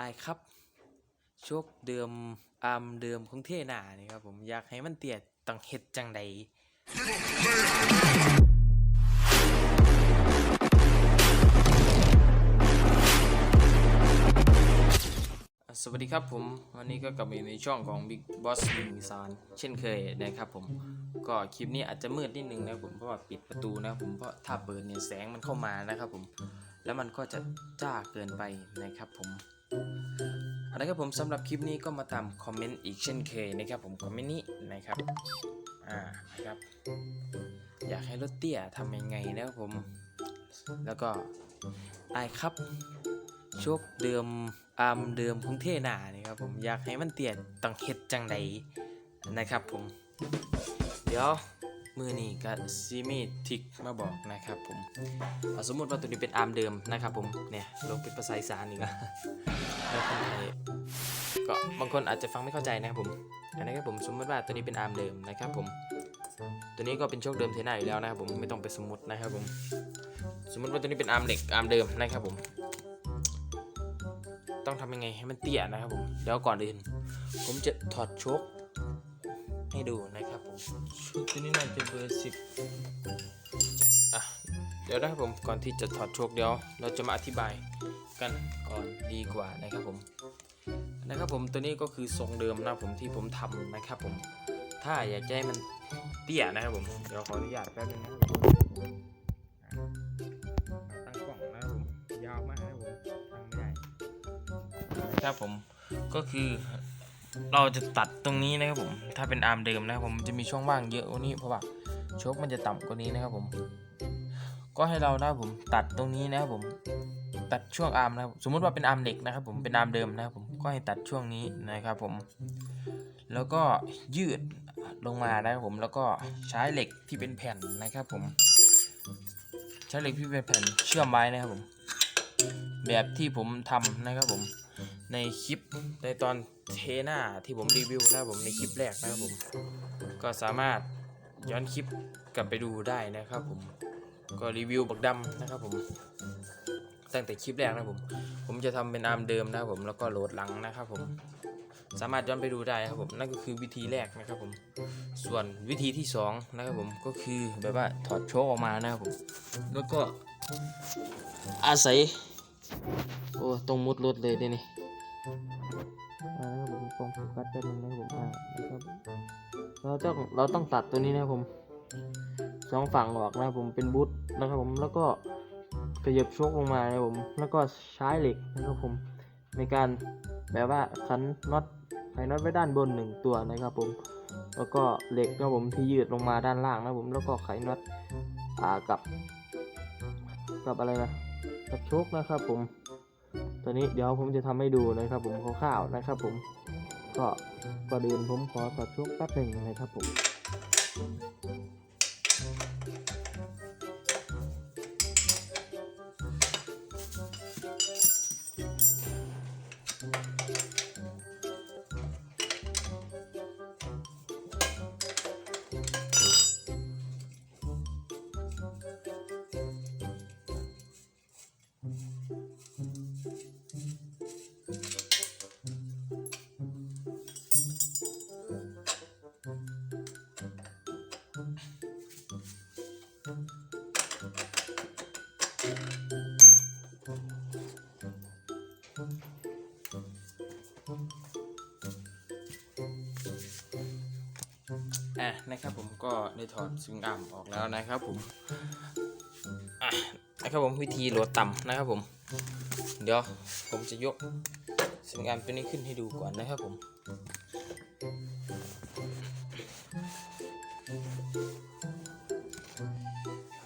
อครับโชคเดิมอามเดิมของเทนานี่ครับผมอยากให้มันเตียต้องเฮ็ดจังใดสวัสดีครับผม วันนี้ก็กลับมาอยู่ในช่องของ Big Boss ลิงซานเช่นเคยนะครับผม ก็คลิปนี้อาจจะมืดนิดนึงนะผมเพราะว่าปิดประตูนะผมเพราะถ้าเปิดเนี่ยแสงมันเข้ามานะครับผม แล้วมันก็จะจ้าเกินไปนะครับผม เอาละครับผมสำหรับคลิปนี้ก็มาตามคอมเมนต์อีกเช่นเคยนะครับผมคอมเมนต์นี้นะครับอ่านะครับ อยากให้รถเตี้ยทำยังไงนะครับผม แล้วก็อายครับโชคเดิมอามเดิมของเทหนานี่ครับผมอยากให้มันเตี้ยต้องเฮ็ดจังใดนะครับผม เดี๋ยว มือนี้ก็ซีมีทิกมาบอกนะครับผมสมมติว่าตัวนี้เป็นอาร์มเดิมนะครับผมเนี่ยลงเป็นภาษาอีสานนี่ก็แล้วคนไทยก็บางคนอาจจะฟังไม่เข้าใจนะครับผมอันนี้ครับผมสมมติว่าตัวนี้เป็นอาร์มเดิมนะครับผมตัวนี้ก็เป็นโชคเดิมเทน่าอยู่แล้วนะครับผมไม่ต้องไปสมมตินะครับผมสมมติว่าตัวนี้เป็นอาร์มเหล็กอาร์มเดิมนะครับผมต้องทำยังไงให้มันเตี้ยนะครับผมเดี๋ยวก่อนอื่น ผมจะถอดโชคให้ดูนะครับ ชุดตัวนี้น่าจะเบอร์สิบอะเดี๋ยวนะครับผมก่อนที่จะถอดโชคเดี๋ยว เราจะมาอธิบายกันก่อนดีกว่านะครับผมนะครับผมตัวนี้ก็คือทรงเดิมนะผมที่ผมทำนะครับผมถ้าอยากจะให้มันเตี้ยนะครับผมเดี๋ยวขออนุญาตแป๊บนึงนะครับตั้งกล้องนะครับผมยาวมากนะครับผมตั้งไม่ได้ครับผมก็คือ เราจะตัดตรงนี้นะครับผม ถ้าเป็นอาร์มเดิมนะครับผมจะมีช่องว่างเยอะกว่านี้เพราะว่าโชคมันจะต่ำกว่านี้นะครับผม ก็ให้เรานะครับผมตัดตรงนี้นะครับผม ตัดช่วงอาร์มนะครับสมมุติว่าเป็นอาร์มเหล็กนะครับ ผมเป็นอาร์มเดิมนะครับผมก็ให้ตัดช่วงนี้นะครับผม แล้วก็ยืดลงมานะครับผมแล้วก็ใช้เหล็กที่เป็นแผ่นนะครับผม ใช้เหล็กที่เป็นแผ่นเชื่อมไว้นะครับผม แบบที่ผมทำนะครับผม ในคลิปในตอนเทหน้าที่ผมรีวิวนะครับผมในคลิปแรกนะครับผม ก็สามารถย้อนคลิปกลับไปดูได้นะครับผมก็รีวิวบักดำนะครับผมตั้งแต่คลิปแรกนะครับผม ผมจะทำเป็นอาร์มเดิมนะครับผมแล้วก็โหลดหลังนะครับผม สามารถย้อนไปดูได้ครับผมนั่นก็คือวิธีแรกนะครับผม ส่วนวิธีที่สองนะครับผมก็คือแบบว่าถอดโชคออกมานะครับผม แล้วก็อาศัย โอ้ตรงมุดรถเลยดินี่อ่ นะครับผมตรงโฟกัสแป๊บนึงนะครับผมอ่านะครับเราต้องเราต้องตัดตัวนี้นะครับผมสองฝั่งออกนะครับผมเป็นบูทนะครับผมแล้วก็ขยับชคลงมานะครับผมแล้วก็ใช้เหล็กนะครับผมในการแบบว่าขันน็อตไขน็อตไว้ด้านบนหนึ่งตัวนะครับผมแล้วก็เหล็กนะครับผมที่ยืดลงมาด้านล่างนะครับผมแล้วก็ไขน็อตอ่ากับ กับอะไรนะกับโชคนะครับผม ตัวนี้เดี๋ยวผมจะทำให้ดูนะครับ ผมคร่าวๆนะครับ ผมก็ก่อนอื่นผมขอตัดโชคแป๊บหนึ่งนะครับผม อะนะครับผมก็ได้ถอดซิงอัมออกแล้วนะครับผมอะนะครับผมวิธีโหลดต่ำนะครับผม เดี๋ยวผมจะยกซิงอัมตัวนี้ขึ้นให้ดูก่อนนะครับผม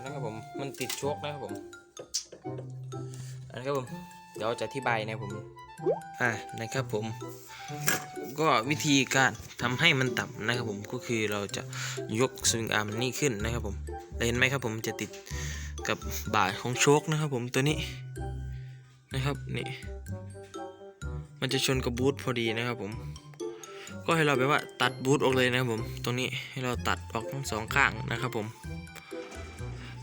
นะครับผมมันติดชคนะครับผมอันนะครับผมเดี๋ยวจะอธิบายนะผม อ่านะครับผม ก็วิธีการทำให้มันต่ำนะครับผมก็คือเราจะยกสวิงอาร์มนี่ขึ้นนะครับผมเห็นไหมครับผมจะติดกับบ่าของโชคนะครับผมตัวนี้นะครับนี่มันจะชนกับบูทพอดีนะครับผม ก็ให้เราแบบว่าตัดบูทออกเลยนะครับผม ตรงนี้ให้เราตัดออกทั้งสองข้างนะครับผม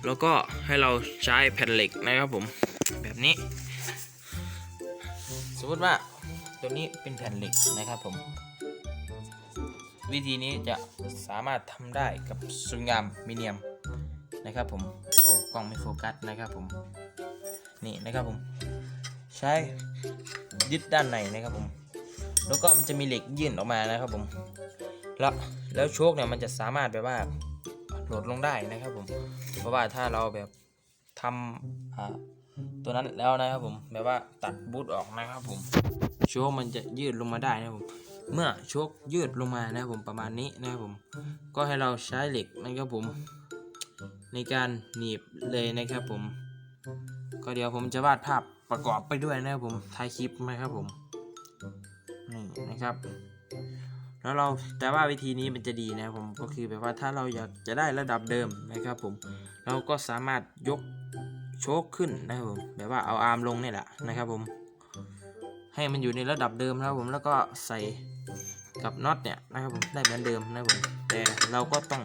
แล้วก็ให้เราใช้แผ่นเหล็กนะครับผม แบบนี้ สมมติว่า ตัวนี้เป็นแผ่นเหล็กนะครับผม วิธีนี้จะสามารถทำได้กับสุญญามมิเนียมนะครับผมโอ้กล้องไม่โฟกัสนะครับผมนี่นะครับผม ใช้ยึดด้านในนะครับผม แล้วก็มันจะมีเหล็กยื่นออกมานะครับผม แล้วแล้วโชคเนี่ยมันจะสามารถแบบว่าโหลดลงได้นะครับผม เพราะว่าถ้าเราแบบทำอ่า ตัวนั้นแล้วนะครับผมแบบว่าตัดบูทออกนะครับผมโชคมันจะยืดลงมาได้นะครับผม เมื่อโชคยืดลงมานะครับผมประมาณนี้นะครับผม ก็ให้เราใช้เหล็กนะครับผม ในการหนีบเลยนะครับผม ก็เดี๋ยวผมจะวาดภาพประกอบไปด้วยนะครับผมท้ายคลิปนะครับผมนี่นะครับ แล้วเราแต่ว่าวิธีนี้มันจะดีนะครับผมก็คือแบบว่าถ้าเราอยากจะได้ระดับเดิมนะครับผม เราก็สามารถยก โชคขึ้นนะครับผมแบบว่าเอาอาร์มลงเนี่ยแหละนะครับผมให้มันอยู่ในระดับเดิมนะครับผมแล้วก็ใส่กับน็อตเนี่ยนะครับผมได้เหมือนเดิมนะครับผมแต่เราก็ต้อง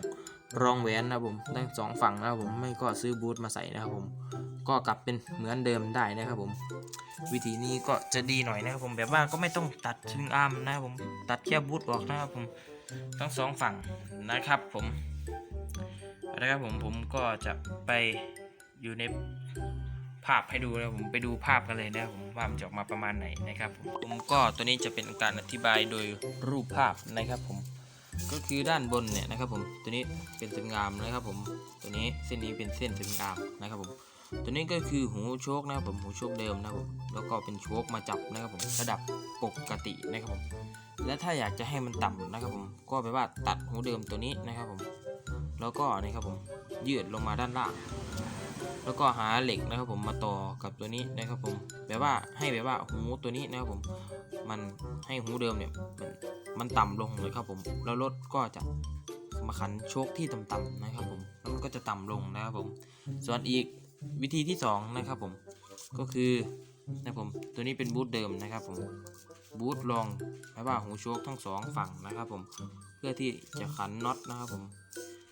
รองแหวนนะครับผมทั้งสองฝั่งนะครับผมไม่ก็ซื้อบูทมาใส่นะครับผมก็กลับเป็นเหมือนเดิมได้นะครับผม วิธีนี้ก็จะดีหน่อยนะครับผมแบบว่าก็ไม่ต้องตัดถึงอาร์มนะครับผมตัดแค่บูทออกนะครับผมทั้งสองฝั่งนะครับผมนะครับผมผมก็จะไป อยู่ในภาพให้ดูนะครับผมไปดูภาพกันเลยนะผมว่ามันจะออกมาประมาณไหนนะครับผมผมก็ตัวนี้จะเป็นการอธิบายโดยรูปภาพนะครับผมก็คือด้านบนเนี่ยนะครับผมตัวนี้เป็นเส้นงามนะครับผมตัวนี้เส้นนี้เป็นเส้นเส้นงามนะครับผมตัวนี้ก็คือหูโชคนะครับผมหูโชคเดิมนะครับผมแล้วก็เป็นโชคมาจับนะครับผมระดับปกตินะครับผมและถ้าอยากจะให้มันต่ำนะครับผมก็แปลว่าตัดหูเดิมตัวนี้นะครับผมแล้วก็นี่ครับผมยืดลงมาด้านล่าง แล้วก็หาเหล็กนะครับผมมาต่อกับตัวนี้นะครับผมแบบว่าให้แบบว่าหูตัวนี้นะครับผมมันให้หูเดิมเนี่ยมันมันต่ำลงเลยครับผม แล้วรถก็จะมาขันโชคที่ต่ำๆนะครับผมแล้วมันก็จะต่ำลงนะครับผม ส่วนอีกวิธีที่2นะครับผมก็คือนะครับผมตัวนี้เป็นบูทเดิมนะครับผมบูทรองแปลว่าหูโชคทั้งสองฝั่งนะครับผมเพื่อที่จะขันน็อตนะครับผม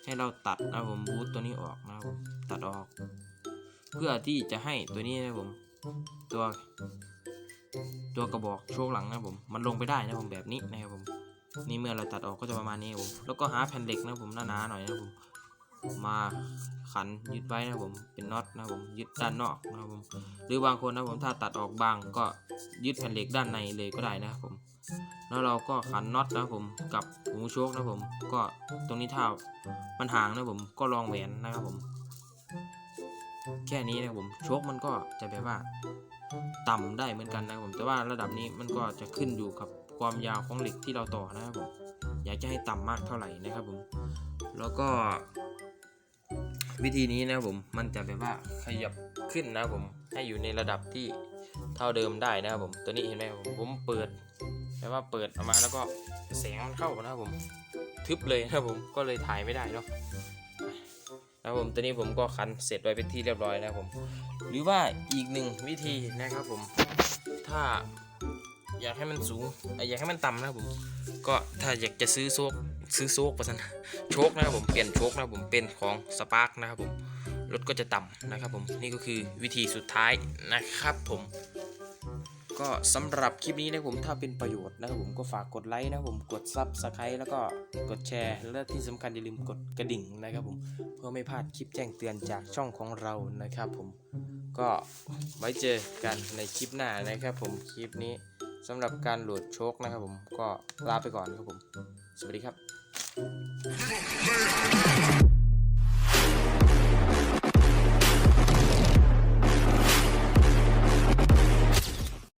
ให้เราตัดนะครับผมบูทตัวนี้ออกนะครับผมตัดออก เพื่อที่จะให้ตัวนี้นะผม ตัว ตัวกระบอกโชคหลังนะผม มันลงไปได้นะผมแบบนี้นะครับผม นี่เมื่อเราตัดออกก็จะประมาณนี้ผมแล้วก็หาแผ่นเหล็กนะผมหนาๆหน่อยนะผม มาขันยึดไว้นะผมเป็นน็อตนะผมยึดด้านนอกนะผมหรือบางคนนะผมถ้าตัดออกบางก็ยึดแผ่นเหล็กด้านในเลยก็ได้นะผมแล้วเราก็ขันน็อตนะผมกับหูโชคนะผม ก็ตรงนี้ถ้ามันห่างนะผมก็ลองแหวนนะครับผม แค่นี้นะผมโชคมันก็จะแบบว่าต่ำได้เหมือนกันนะผมแต่ว่าระดับนี้มันก็จะขึ้นอยู่กับความยาวของเหล็กที่เราต่อนะครับผมอยากจะให้ต่ำมากเท่าไหร่นะครับผมแล้วก็ วิธีนี้นะผมมันจะแบบว่าขยับขึ้นนะผมให้อยู่ในระดับที่เท่าเดิมได้นะครับผมตัวนี้เห็นไหมผมผมเปิดแบบว่าเปิดออกมาแล้วก็แสงมันเข้านะครับผมทึบเลยนะครับผมก็เลยถ่ายไม่ได้เนาะ ครับผมตัวนี้ผมก็คันเสร็จไว้เป็นที่เรียบร้อยนะครับผม หรือว่าอีกหนึ่งวิธีนะครับผม ถ้าอยากให้มันสูงเอ่ออยากให้มันต่ำนะครับผม ก็ถ้าอยากจะซื้อโซกซื้อโซกประสันโชคนะครับผม เปลี่ยนโชคนะครับผมเป็นของสปาร์กนะครับผม รถก็จะต่ำนะครับผม นี่ก็คือวิธีสุดท้ายนะครับผม ก็สำหรับคลิปนี้นะครับผมถ้าเป็นประโยชน์นะครับผมก็ฝากกดไลค์นะครับผมกดซับสไครต์แล้วก็กดแชร์ และที่สำคัญอย่าลืมกดกระดิ่งนะครับผมเพื่อไม่พลาดคลิปแจ้งเตือนจากช่องของเรานะครับผมก็ไว้เจอกันในคลิปหน้านะครับผมคลิปนี้สำหรับการโหลดโชคนะครับผมก็ลาไปก่อนครับผม สวัสดีครับ